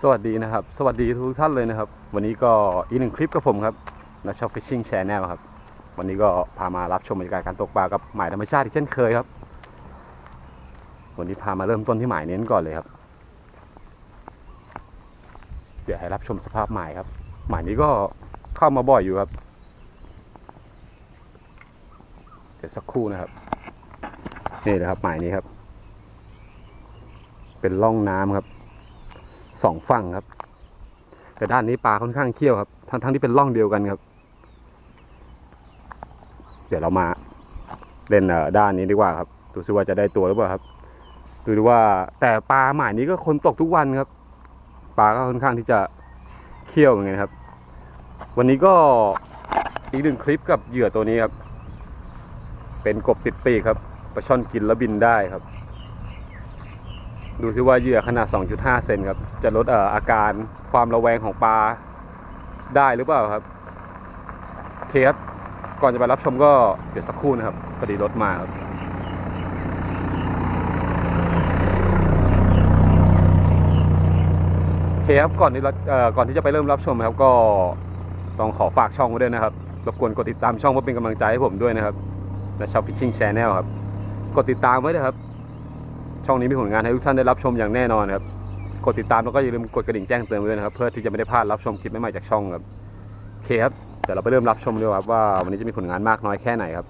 สวัสดีนะครับ สวัสดีทุกท่านเลยนะครับ วันนี้ก็อีกหนึ่งคลิปกับผมครับนัชชอฟิชชิ่งแชนแนลครับ วันนี้ก็พามารับชมบรรยากาศการตกปลากับหมายธรรมชาติอีกเช่นเคยครับ วันนี้พามาเริ่มต้นที่หมายเน้นก่อนเลยครับ เดี๋ยวให้รับชมสภาพหมายครับ หมายนี้ก็เข้ามาบ่อยอยู่ครับ เดี๋ยวสักครู่นะครับ นี่เลยครับหมายนี้ครับ เป็นร่องน้ำครับ สองฝั่งครับ แต่ด้านนี้ปลาค่อนข้างเขี้ยวครับ ทั้งทั้งที่เป็นร่องเดียวกันครับ เดี๋ยวเรามาเล่นเอ่อด้านนี้ดีกว่าครับ ดูซิว่าจะได้ตัวหรือเปล่าครับ ดูดูว่าแต่ปลาหมายนี้ก็คนตกทุกวันครับ ปลาก็ค่อนข้างที่จะเขี้ยวเหมือนกันครับ วันนี้ก็อีกหนึ่งคลิปกับเหยื่อตัวนี้ครับ เป็นกบติดปีกครับปลาช่อนกินแล้วบินได้ครับ ดูซิว่าเหยื่อขนาด 2.5 เซนครับ จะลดเอ่ออาการความระแวงของปลาได้หรือเปล่าครับโอเคครับ ก่อนจะไปรับชมก็เดี๋ยวสักครู่นะครับพอดีรถมาครับโอเคครับก่อนที่เราก่อนที่จะไปเริ่มรับชมนะครับก็ต้องขอฝากช่องไว้ด้วยนะครับรบกวนกดติดตามช่องเพื่อเป็นกำลังใจให้ผมด้วยนะครับและชาวฟิชชิ่งแชนแนลครับ กดติดตามไว้นะครับ ช่องนี้มีผลงานให้ทุกท่านได้รับชมอย่างแน่นอนครับ กดติดตามแล้วก็อย่าลืมกดกระดิ่งแจ้งเตือนไว้ด้วยนะครับ เพื่อที่จะไม่ได้พลาดรับชมคลิปใหม่ๆจากช่องครับโอเคครับเดี๋ยวเราไปเริ่มรับชมเลยครับว่าวันนี้จะมีผลงานมากน้อยแค่ไหนครับ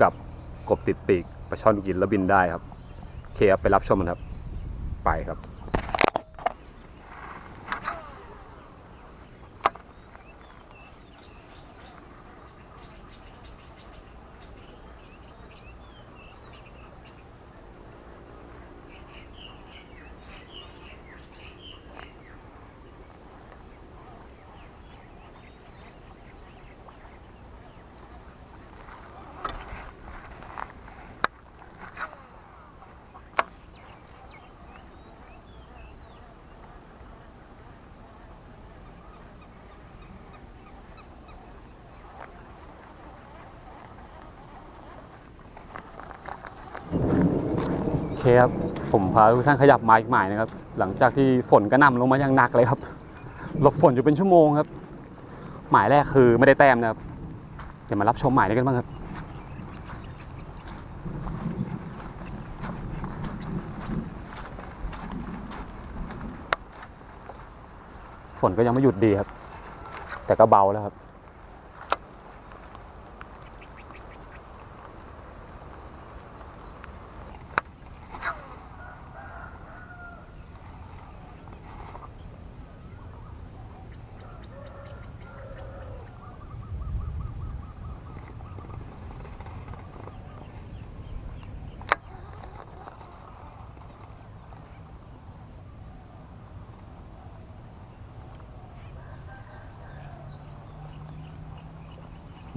กับกบติดปีกปลาช่อนกินแล้วบินได้ครับโอเคครับไปรับชมกันครับ ไปครับ เคครับ ผมพาทุกท่านขยับมาอีกหมายนะครับ หลังจากที่ฝนกระหน่ำลงมาอย่างหนักเลยครับหลบฝนอยู่เป็นชั่วโมงครับ หมายแรกคือไม่ได้แต้มนะครับ เดี๋ยวมารับชมหมายนี้กันบ้างครับฝนก็ยังไม่หยุดดีครับ แต่ก็เบาแล้วครับ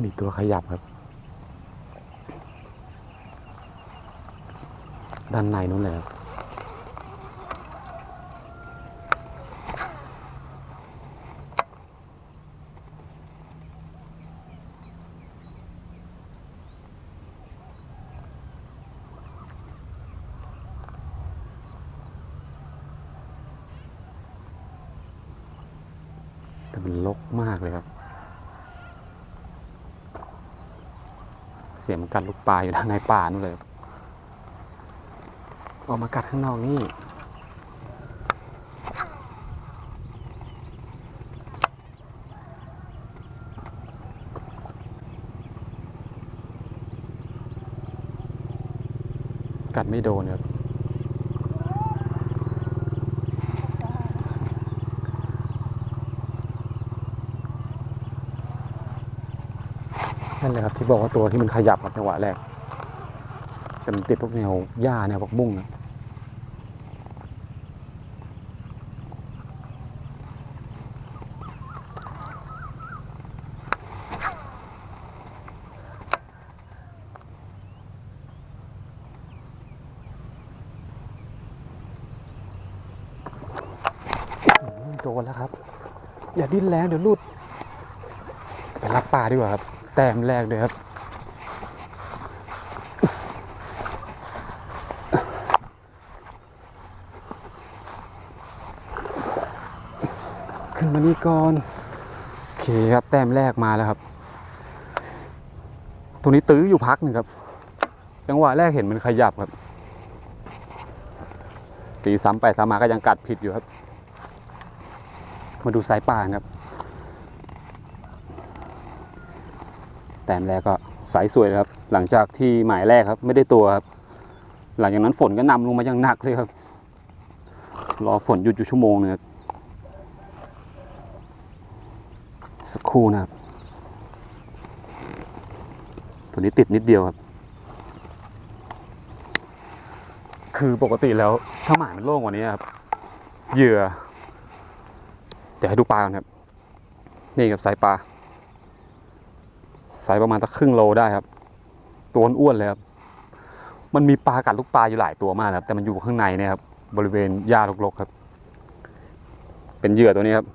มีตัวขยับครับ ด้านในนู้นเลยครับแต่มันลกมากเลยครับ เสียมกัดลูกปลาอยู่ด้านในป่านู่นเลยออกมากัดข้างนอกนี่กัดไม่โดนครับ นั่นแหละครับที่บอกว่าตัวที่มันขยับครับจังหวะแรกแต่มันติดพวกแนวหญ้าแนวผักบุ้งนะโดนแล้วครับ อย่าดิ้นแรงเดี๋ยวลุดไปรับปลาดีกว่าครับ แต้มแรกเลยครับโนี่ก่อน โอเคครับแต้มแรกมาแล้วครับ ตรงนี้ตื้ออยู่พักหนึ่งครับ จังหวะแรกเห็นมันขยับครับ ตีซ้ำไปซ้ำมาก็ยังกัดผิดอยู่ครับ มาดูสายป่านครับ ต้มแรกก็สายสวยครับ หลังจากที่หมายแรกครับ ไม่ได้ตัวครับ หลังจากนั้นฝนก็นำลงมาอย่างหนักเลยครับ รอฝนหยุดอยู่ชั่วโมงนึงครับสักครู่นะครับ ตัวนี้ติดนิดเดียวครับ คือปกติแล้วถ้าหมายมันโล่งกว่านี้ครับเหยื่อเดี๋ยวให้ดูปลาครับ นี่ครับสายปลา สายประมาณสักครึ่งโลได้ครับ ตัวอ้วนเลยครับ มันมีปลากัดลูกปลาอยู่หลายตัวมากครับ แต่มันอยู่ข้างในเนี่ยครับ บริเวณหญ้ารกๆครับ เป็นเหยื่อตัวนี้ครับ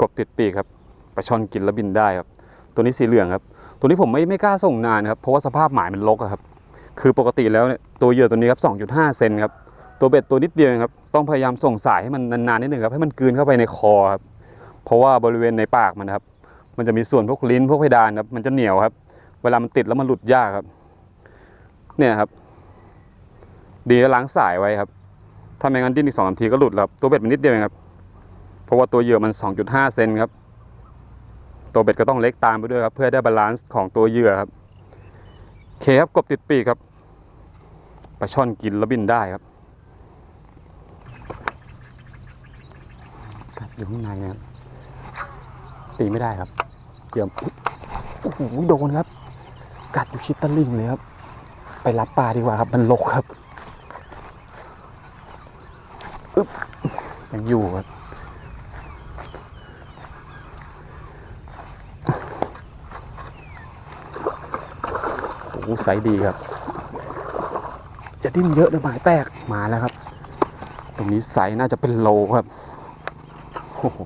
กบติดปีกครับปลาช่อนกินแล้วบินได้ครับ ตัวนี้สีเหลืองครับ ตัวนี้ผมไม่ไม่กล้าส่งนานครับ เพราะว่าสภาพหมายมันรกอะครับ คือปกติแล้วเนี่ยตัวเหยื่อตัวนี้ครับ2.5เซนครับ ตัวเบ็ดตัวนิดเดียวครับ ต้องพยายามส่งสายให้มันนานๆนิดหนึ่งครับ ให้มันกืนเข้าไปในคอครับ เพราะว่าบริเวณในปากมันครับ มันจะมีส่วนพวกลิ้นพวกเพดานครับ มันจะเหนียวครับ เวลามันติดแล้วมันหลุดยากครับ เนี่ยครับ ดีก็ล้างสายไว้ครับ ถ้าไม่งั้นดิ้นอีกสองนาทีก็หลุดแล้วครับตัวเบ็ดมันนิดเดียวเองครับ เพราะว่าตัวเหยื่อมัน 2.5 เซนครับ ตัวเบ็ดก็ต้องเล็กตามไปด้วยครับ เพื่อได้บาลานซ์ของตัวเหยื่อครับเคครับกบติดปีกครับปลาช่อนกินแล้วบินได้ครับกัดอยู่ข้างในนะครับ ตีไม่ได้ครับเกี่ยวโอ้โหโดนครับ กัดอยู่ชิดตะลิ่งเลยครับ ไปรับปลาดีกว่าครับ มันลกครับอึ๊บยังอยู่ครับโอ้โหไซส์ดีครับจะดิ้นเยอะนะหมายแตกมาแล้วครับ ตรงนี้ไซส์น่าจะเป็นโลครับโอ้โห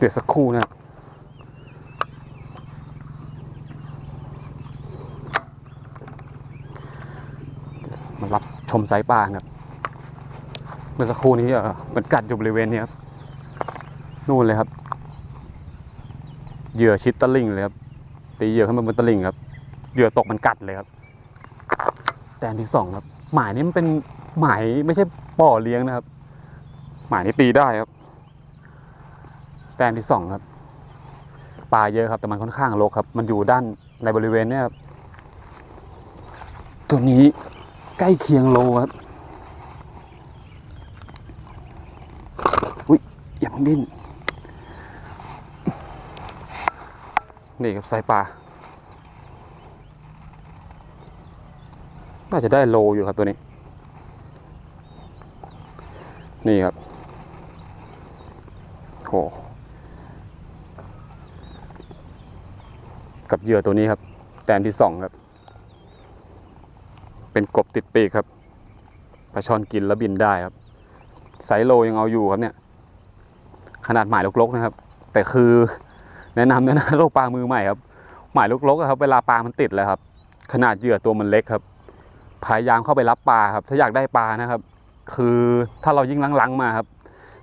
เดี๋ยวสักครู่นะมารับชมไซส์ปลาครับ เมื่อสักครู่นี้เออมันกัดอยู่บริเวณนี้ครับ นู่นเลยครับ เหยื่อชิดตะลิ่งเลยครับ ตีเหยื่อขึ้นมาบนตะลิ่งครับ เหยื่อตกมันกัดเลยครับ แต้มที่สองครับ หมายนี้มันเป็นหมายไม่ใช่บ่อเลี้ยงนะครับ หมายนี้ตีได้ครับ แต้มที่สองครับ ปลาเยอะครับ แต่มันค่อนข้างรกครับ มันอยู่ด้านในบริเวณเนี้ยครับ ตัวนี้ใกล้เคียงโลครับ อุ้ยอย่าเพิ่งดิ้น นี่ครับสายปลา น่าจะได้โลอยู่ครับตัวนี้ นี่ครับโห กับเหยื่อตัวนี้ครับ แต้มที่สองครับ เป็นกบติดปีกครับปลาช่อนกินแล้วบินได้ครับไซโลยังเอาอยู่ครับเนี่ย ขนาดหมายลกๆนะครับ แต่คือแนะนำด้วยนะโรคปลามือใหม่ครับ หมายลกๆอะครับ เวลาปลามันติดแล้วครับ ขนาดเหยื่อตัวมันเล็กครับ พยายามเข้าไปรับปลาครับ ถ้าอยากได้ปลานะครับ คือถ้าเรายิ่งลังๆมาครับ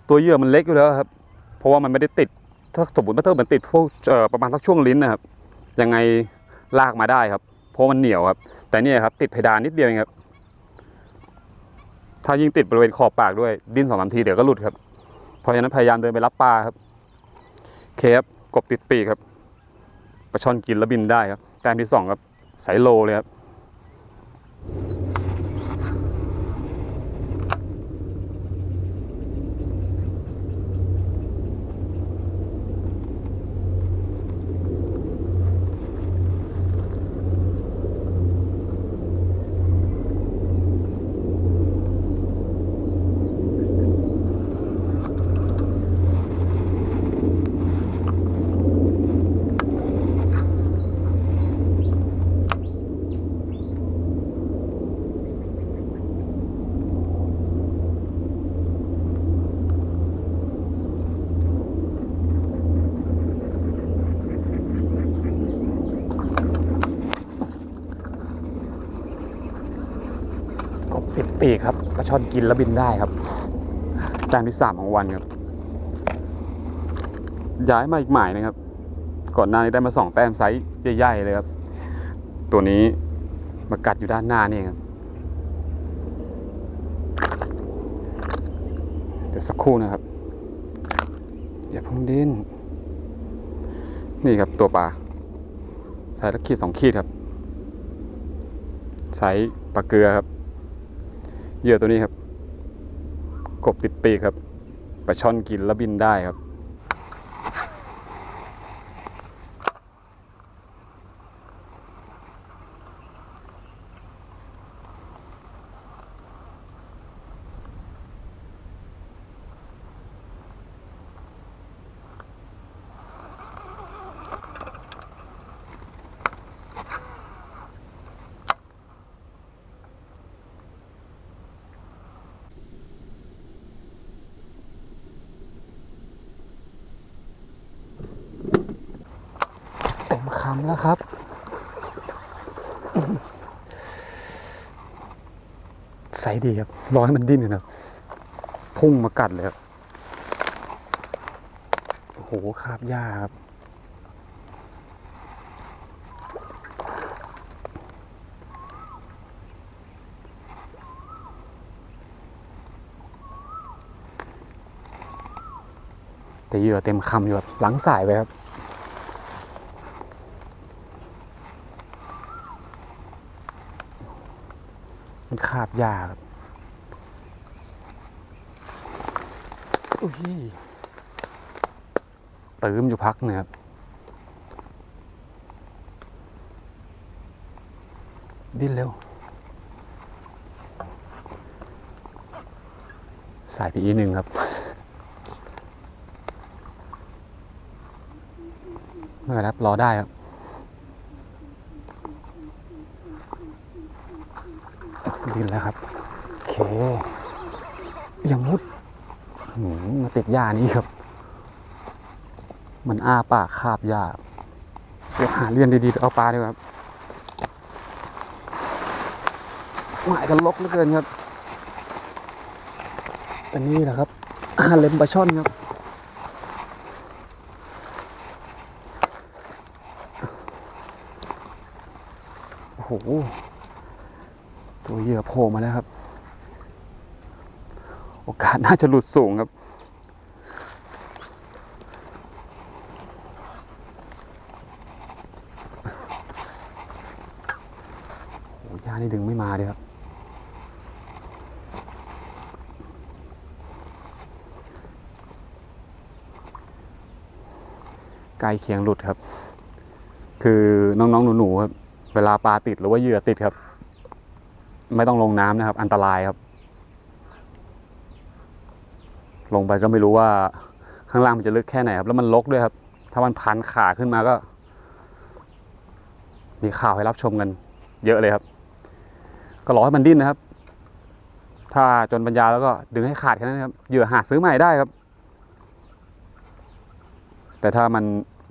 ตัวเหยื่อมันเล็กอยู่แล้วครับ เพราะว่ามันไม่ได้ติด ถ้าสมมติว่าถ้ามันติดพวกประมาณสักช่วงลิ้นนะครับ ยังไงลากมาได้ครับ เพราะมันเหนียวครับ แต่เนี่ยครับ ติดเพดานนิดเดียวเองครับ ถ้ายิ่งติดบริเวณขอบปากด้วยดิ้นสองสามทีเดี๋ยวก็หลุดครับ เพราะฉะนั้นพยายามเดินไปรับปลาครับเคฟกบติดปีกครับปลาช่อนกินแล้วบินได้ครับแต้มที่สองครับสายโลเลยครับ กครับปลาช่อนกินแล้วบินได้ครับแต้มที่สามของวันครับ ย้ายมาอีกหมายนะครับ ก่อนหน้านี้ได้มาสองแต้มไซส์ใหญ่ๆเลยครับ ตัวนี้มากัดอยู่ด้านหน้านี่ครับเดี๋ยวสักครู่นะครับ อย่าพิ่งดิ้นนี่ครับตัวปลาใส่ละขีดสองขีดครับใช้ปลาเกลือครับ เหยื่อตัวนี้ครับ กบติดปีกครับปลาช่อนกินแล้วบินได้ครับ แล้วครับ ใสดีครับ รอให้มันดิ้นนะครับ พุ่งมากัดเลยครับโอ้โหคาบหญ้าครับแต่เหยื่อเต็มคำอยู่ครับหลังสายไปครับ มันคาครับอุ้ยตื้มอยู่พักหนึงครับดิ้นเร็ว สายพีอีหนึ่งครับไม่รับรอได้ครับ ดินแล้วครับ โอเค ยังมุดหืมมาติด หญ้านี้ครับ มันอ้าปากคาบหญ้าเดี๋ยวหาเรียนดีๆเอาปลาดีกว่าครับหมายกันลกเหลือเกินครับอันนี้แหละครับอาเล็มปลาช่อนครับ โอ้โห ตัวเหยื่อโผล่มาแล้วครับ โอกาสน่าจะหลุดสูงครับ โอ้ยา นี่ดึงไม่มาเลยครับใกล้เคียงหลุดครับ คือน้องๆหนูๆครับ เวลาปลาติดหรือว่าเหยื่อติดครับ ไม่ต้องลงน้ำนะครับ อันตรายครับ ลงไปก็ไม่รู้ว่าข้างล่างมันจะลึกแค่ไหนครับ แล้วมันลกด้วยครับ ถ้ามันพันขาขึ้นมาก็ มีข่าวให้รับชมกันเยอะเลยครับ ก็รอให้มันดิ้นนะครับ ถ้าจนปัญญาแล้วก็ดึงให้ขาดแค่นั้นครับเหยื่อหาซื้อใหม่ได้ครับ แต่ถ้ามัน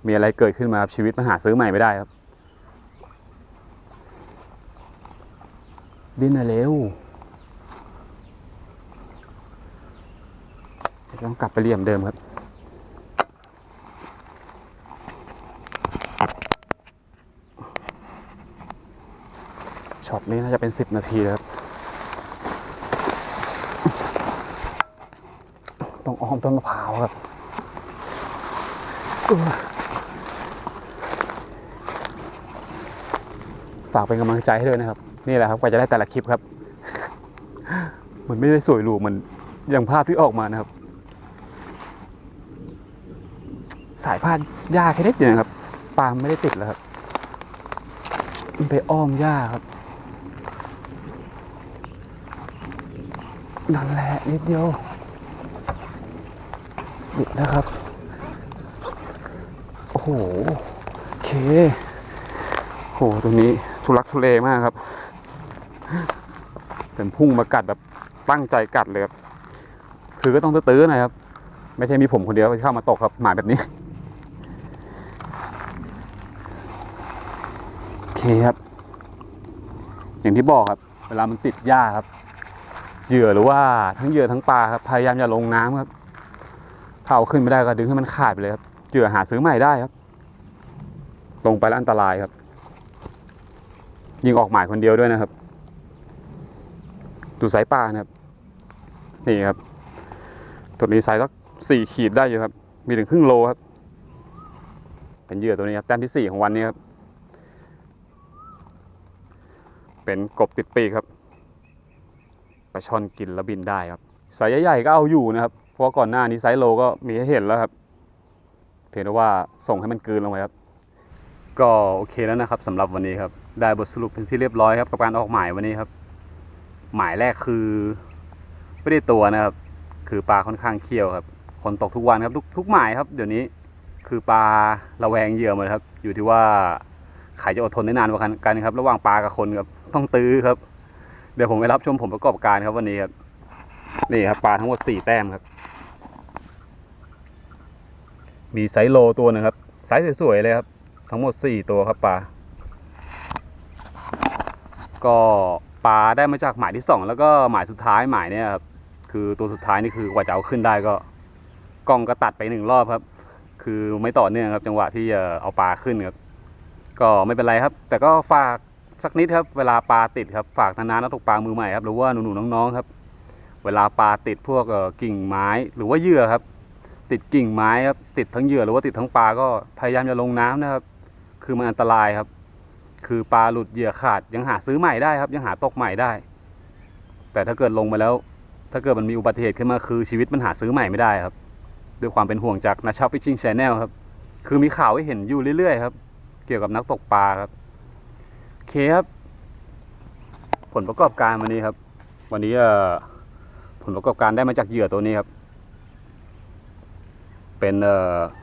มีอะไรเกิดขึ้นมาครับชีวิตมันหาซื้อใหม่ไม่ได้ครับ ดิ้นอยเร็วต้องกลับไปเหลี่ยมเดิมครับ ช็อตนี้น่าจะเป็นสิบนาทีแล้วครับ ต้องอ้อมต้นมะพร้าวครับฝากเป็นกำลังใจให้ด้วยนะครับ นี่แหละครับกว่าจะได้แต่ละคลิปครับ มันไม่ได้สวยหรูเหมือนอย่างภาพที่ออกมานะครับ สายพานหญ้าแค่นิดเดียวครับปามไม่ได้ติดแล้วครับมันไปอ้อมหญ้าครับ นั่นแหละนิดเดียวหยุดนะครับ โอ้โหโอเคโหตรงนี้ทุลักทุเลมากครับเป็นพุ่งมากัดแบบตั้งใจกัดเลยครับคือก็ต้องตื้อๆน่อยครับ ไม่ใช่มีผมคนเดียวที่เข้ามาตกครับหมายแบบนี้โอเคครับ อย่างที่บอกครับ เวลามันติดหญ้าครับ เหยื่อหรือว่าทั้งเหยื่อทั้งปลาครับพยายามอย่าลงน้ำครับถ้าเอาขึ้นไม่ได้ก็ดึงให้มันขาดไปเลยครับเหยื่อหาซื้อใหม่ได้ครับ ลงไปแล้วอันตรายครับ ยิงออกหมายคนเดียวด้วยนะครับ ดูสายปลานะครับ นี่ครับ ตัวนี้ไซส์สักสี่ขีดได้อยู่ครับ มีถึงครึ่งโลครับ เป็นเหยื่อตัวนี้ครับแต้มที่สี่ของวันนี้ครับ เป็นกบติดปีกครับ ลาช่อนกินแล้วบินได้ครับไซส์ใหญ่ๆก็เอาอยู่นะครับ เพราะก่อนหน้านี้ไซส์โลก็มีให้เห็นแล้วครับเพียงแต่ว่าส่งให้มันกลืนลงไปครับ ก็โอเคแล้วนะครับสำหรับวันนี้ครับ ได้บทสรุปเป็นที่เรียบร้อยครับกับการออกหมายวันนี้ครับ หมายแรกคือไม่ได้ตัวนะครับ คือปลาค่อนข้างเคี่ยวครับคนตกทุกวันครับ ทุกทุกหมายครับ เดี๋ยวนี้คือปลาระแวงเหยื่อหมดครับ อยู่ที่ว่าใครจะอดทนได้นานกว่ากันครับ ระหว่างปลากับคนครับต้องตื้อครับ เดี๋ยวผมไปรับชมผลประกอบการครับวันนี้ครับ นี่ครับปลาทั้งหมดสี่แต้มครับ มีไซโลตัวหนึ่งครับไซส์สวยๆเลยครับ ทั้งหมดสี่ตัวครับปลา ก็ปลาได้มาจากหมายที่สองแล้วก็หมายสุดท้ายหมายเนี่ยครับคือตัวสุดท้ายนี่คือกว่าจะเอาขึ้นได้ก็กล้องก็ตัดไปหนึ่งรอบครับ คือไม่ต่อเนื่องครับ จังหวะที่จะเอาปลาขึ้นครับ ก็ไม่เป็นไรครับ แต่ก็ฝาก สักนิดครับ เวลาปลาติดครับฝากนานๆนักตกปลามือใหม่ครับหรือว่าหนูๆน้องๆครับ เวลาปลาติดพวกกิ่งไม้หรือว่าเหยื่อครับ ติดกิ่งไม้ครับติดทั้งเหยื่อหรือว่าติดทั้งปลาก็พยายามอย่าลงน้ำนะครับ คือมันอันตรายครับ คือปลาหลุดเหยื่อขาดยังหาซื้อใหม่ได้ครับ ยังหาตกใหม่ได้ แต่ถ้าเกิดลงมาแล้ว ถ้าเกิดมันมีอุบัติเหตุขึ้นมาคือชีวิตมันหาซื้อใหม่ไม่ได้ครับด้วยความเป็นห่วงจากนักชาวฟิชชิงแชนแนลครับ คือมีข่าวให้เห็นอยู่เรื่อยๆครับ เกี่ยวกับนักตกปลาครับ เคครับ ผลประกอบการวันนี้ครับ วันนี้เอ่อผลประกอบการได้มาจากเหยื่อตัวนี้ครับ เป็น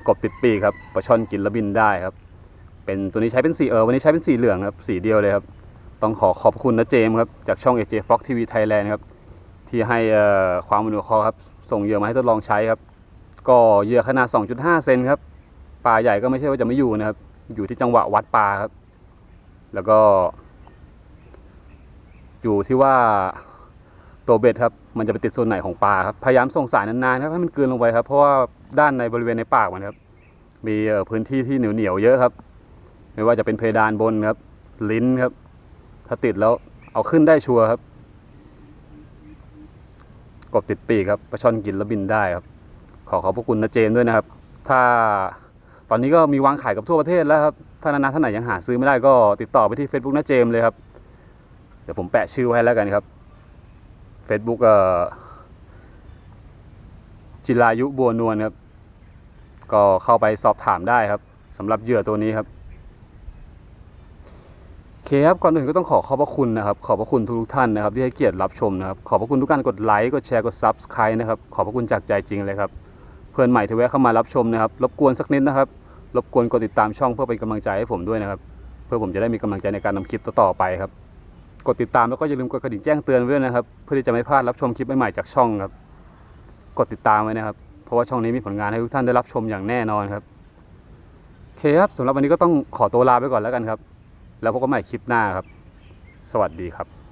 กบติดปีกครับปลาช่อนกินแล้วบินได้ครับ เป็นตัวนี้ใช้เป็นสีเออวันนี้ใช้เป็นสีเหลืองครับ สีเดียวเลยครับ ต้องขอขอบคุณนะเจมส์ครับ จากช่อง AJ Fox TV Thailand ครับ ที่ให้ความอนุเคราะห์ครับ ส่งเหยื่อมาให้ทดลองใช้ครับ ก็เหยื่อขนาด 2.5 เซนครับปลาใหญ่ก็ไม่ใช่ว่าจะไม่อยู่นะครับ อยู่ที่จังหวะวัดปลาครับ แล้วก็ อยู่ที่ว่าตัวเบ็ดครับ มันจะไปติดส่วนไหนของปลาครับ พยายามส่งสายนานๆครับให้มันกลืนลงไปครับ เพราะว่าด้านในบริเวณในปากมันครับ มีพื้นที่ที่เหนียวๆเยอะครับ ไม่ว่าจะเป็นเพดานบนครับ ลิ้นครับ ถ้าติดแล้วเอาขึ้นได้ชัวร์ครับ กบติดปีกครับปลาช่อนกินแล้วบินได้ครับ ขอขอบพระคุณนะเจนด้วยนะครับ ถ้า อนนี้ก็มีวางขายกับทั่วประเทศแล้วครับ ถ้านานาท่านไหนยังหาซื้อไม่ได้ก็ติดต่อไปที่ Facebook นะเจมเลยครับ เดี๋ยวผมแปะชื่อไว้ให้แล้วกันครับ Facebook เอ่อจิรายุบัวนวลครับ ก็เข้าไปสอบถามได้ครับสำหรับเหยื่อตัวนี้ครับโอเคครับก่อนอื่นก็ต้องขอขอบพระคุณนะครับ ขอบพระคุณทุกท่านนะครับที่ให้เกียรติรับชมนะครับ ขอบพระคุณทุกการกดไลค์กดแชร์กด Subscribe นะครับ ขอบพระคุณจากใจจริงเลยครับ เพื่อนใหม่ที่แวะเข้ามารับชมนะครับ รบกวนสักนิดนะครับ รบกวนกดติดตามช่องเพื่อเป็นกำลังใจให้ผมด้วยนะครับ เพื่อผมจะได้มีกำลังใจในการนำคลิปต่อไปครับ กดติดตามแล้วก็อย่าลืมกดกระดิ่งแจ้งเตือนไว้ด้วยนะครับ เพื่อที่จะไม่พลาดรับชมคลิปใหม่ๆจากช่องครับ กดติดตามไว้นะครับ เพราะว่าช่องนี้มีผลงานให้ทุกท่านได้รับชมอย่างแน่นอนครับโอเคครับสำหรับวันนี้ก็ต้องขอตัวลาไปก่อนแล้วกันครับ แล้วพบกันใหม่คลิปหน้าครับ สวัสดีครับ